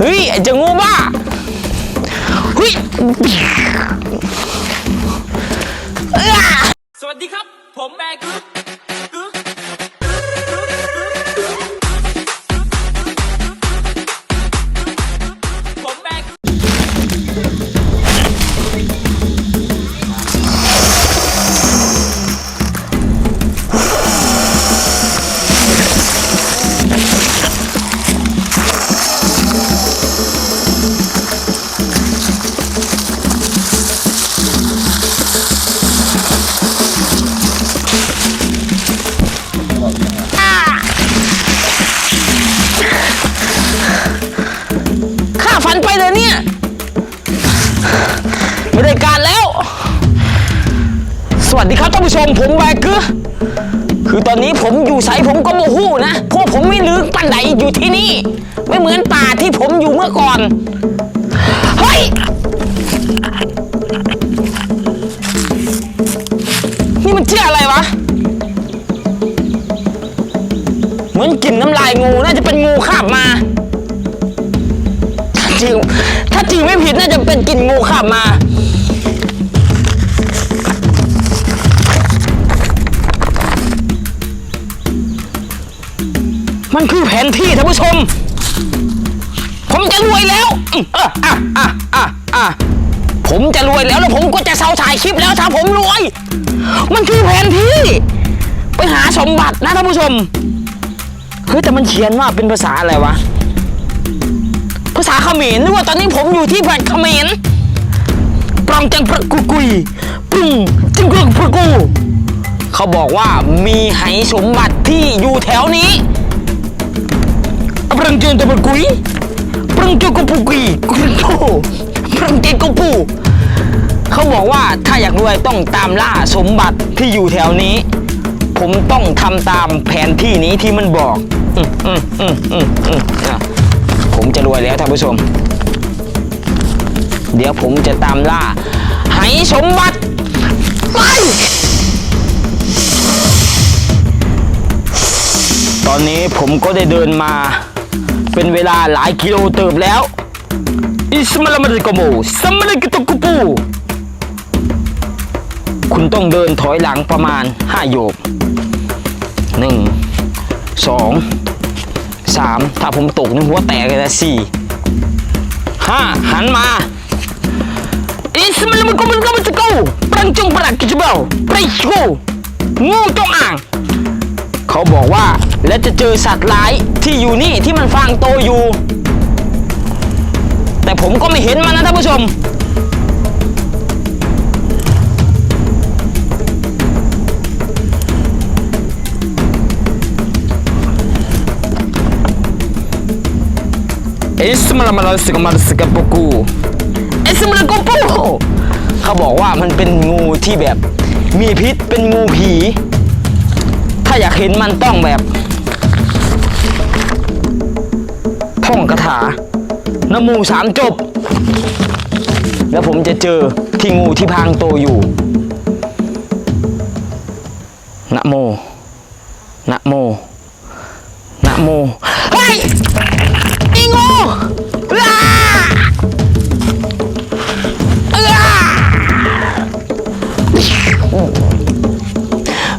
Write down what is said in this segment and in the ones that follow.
เฮ้ยไอ้เจะงูบ้าเฮ้ย วัสดีครับท่านผู้ชมผมแบกคือคือตอนนี้ผมอยู่ใสผมก็โมหูนะเพราะผมไม่ลืมปันไดอยู่ที่นี่ ไม่เหมือนป่าที่ผมอยู่เมื่อก่อน เฮ้ย นี่มันเชื่ออะไรวะ เหมือนกลิ่นน้ำลายงูน่าจะเป็นงูคาบมาถ้าจริงถ้าจริงไม่ผิดน่าจะเป็นกลิ่นงูขับมา มันคือแผนที่ท่านผู้ชม ผมจะรวยแล้วอะอะอะอะอะผมจะรวยแล้วแล้วผมก็จะเซาถ่ายคลิปแล้วถ้าผมรวย มันคือแผนที่ ไปหาสมบัตินะท่านผู้ชมเฮ้ยแต่มันเขียนว่าเป็นภาษาอะไรวะ ภาษาเขมรนึกว่าตอนนี้ผมอยู่ที่แผ่นเขมรปรองจังประกุกุยปรุงจึงกรกประกู เขาบอกว่ามีไหสมบัติที่อยู่แถวนี้ ปรังเจนตะประกุยปรังเจนกปุกุยกุโตปรังเจนกปูเขาบอกว่าถ้าอยากรวยต้องตามล่าสมบัติที่อยู่แถวนี้ ผมต้องทำตามแผนที่นี้ที่มันบอกอืมอืมอืมอืมอืมอะผมจะรวยแล้วท่านผู้ชม เดี๋ยวผมจะตามล่าไหสมบัติไปตอนนี้ผมก็ได้เดินมา เป็นเวลาหลายกิโลเติบแล้วอิสมาลามาริโกโมสมาริกิโตกุปูคุณต้องเดินถอยหลังประมาณ 5 โยก 1 2สามถ้าผมตกนี่หัวแตกเลยนะสี่ห้าหันมาอิสมันมันก็มันก็มันจะกูปรังจงปรักกิจเบลไปกูงูจงอ่าง เขาบอกว่าและจะเจอสัตว์ร้ายที่อยู่นี่ที่มันฟางโตอยู่ แต่ผมก็ไม่เห็นมันนะท่านผู้ชม เอสมาลามาลาสกมาสกปกูเอสมาลากปูเขาบอกว่ามันเป็นงูที่แบบมีพิษเป็นงูผีาอยากเห็นมันต้องแบบท่องคาถานโมูสามจบ แล้วผมจะเจอที่งูที่พางโตอยู่นะโมนะโมนะโมเฮ้ยอีงูอ้าอ้า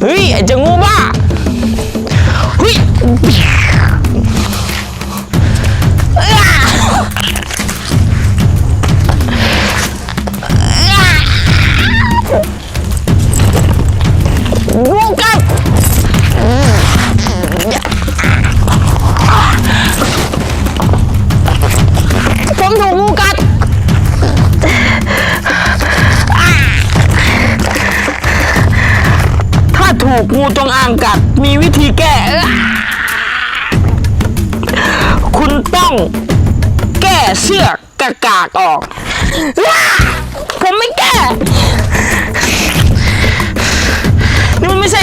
เฮ้ยไอ้จะงูบ้า งูกัดผมถูกงูกัดถ้าถูกงูจงอางกัดมีวิธีแก้ คุณต้องแก้เสื้อกากากออก ผมไม่แก้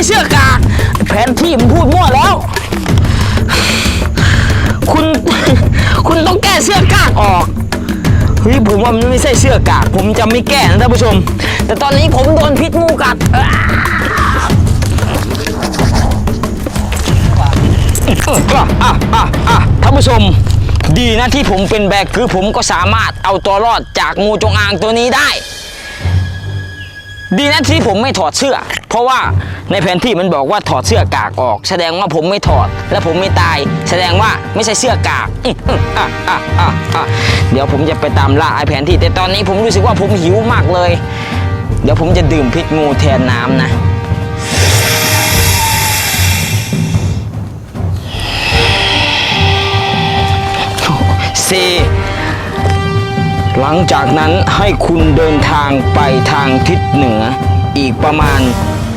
เสื้อกากแผนที่มันพูดมั่วแล้ว คุณคุณต้องแก้เสื้อกากออกเฮ้ยผมว่ามันไม่ใช่เสื้อกาก ผมจะไม่แก้นะท่านผู้ชม แต่ตอนนี้ผมโดนพิษงูกัดอ้าเอออะอะอะท่านผู้ชม ดีนะที่ผมเป็นแบกคือผมก็สามารถเอาตัวรอดจากงูจงอางตัวนี้ได้ ดีนะที่ผมไม่ถอดเสื้อ เพราะว่าในแผนที่มันบอกว่าถอดเสื้อกากออก แสดงว่าผมไม่ถอด และผมไม่ตาย แสดงว่าไม่ใช่เสื้อกากอื้ออื้ออะอะอะอะเดี๋ยวผมจะไปตามล่าไอ้แผนที่ แต่ตอนนี้ผมรู้สึกว่าผมหิวมากเลย เดี๋ยวผมจะดื่มพิษงูแทนน้ำนะ ลังจากนั้นให้คุณเดินทางไปทางทิศเหนือ อีกประมาณ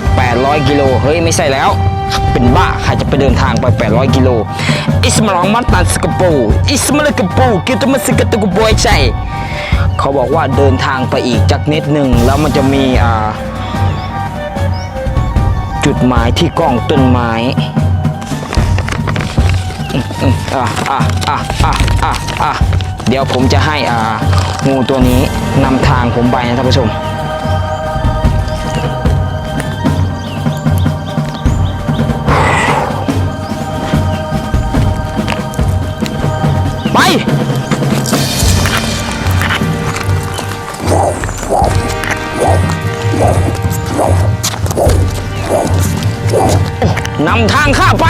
800 กิโล เฮ้ย ไม่ใช่แล้ว เป็นบ้า ใครจะไปเดินทางไป 800 กิโล อิสมาลองมัตตันสกปูอิสมาลกปูกิตมัสกตะกบวยใช่เขาบอกว่าเดินทางไปอีกจักนิดหนึ่งแล้วมันจะมีอ่าจุดหมายที่กล้องต้นไม้อะอะอะอะอะอะ เดี๋ยวผมจะให้อ่างูตัวนี้นำทางผมไปนะท่านผู้ชม ไป นำทางข้าไป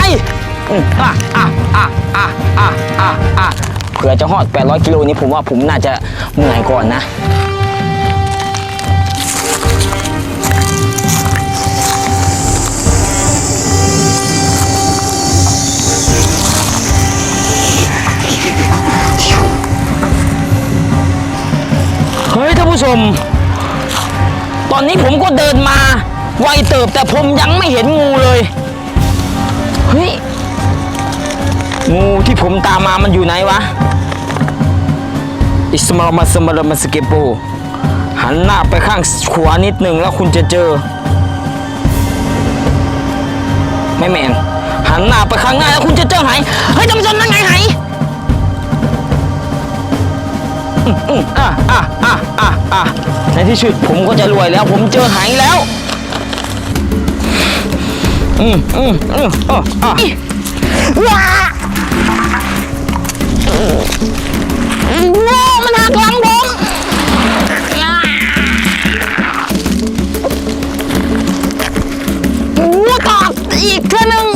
อะอะอะอะอะอะอะ เผื่อจะหอด 800 กิโลนี้ผมว่าผมน่าจะเหนื่อยก่อนนะเฮ้ยท่านผู้ชม ตอนนี้ผมก็เดินมา ไวเติบแต่ผมยังไม่เห็นงูเลย เฮ้ย งูที่ผมตามมามันอยู่ไหนวะ อิสมาลมาสมาลมาสเกโป หันหน้าไปข้างขวานิดหนึ่งแล้วคุณจะเจอ ไม่แมนหันหน้าไปข้างหน้าแล้วคุณจะเจอไหเฮ้ยท่านผู้ชมนั่นไงไหอะอะอะอะอะในที่สุดผมก็จะรวยแล้ว ผมเจอไหแล้วอืมอืมอืมอะอะว้า ว้ามันหักหลังผมว้าตอกอีกเท่านึง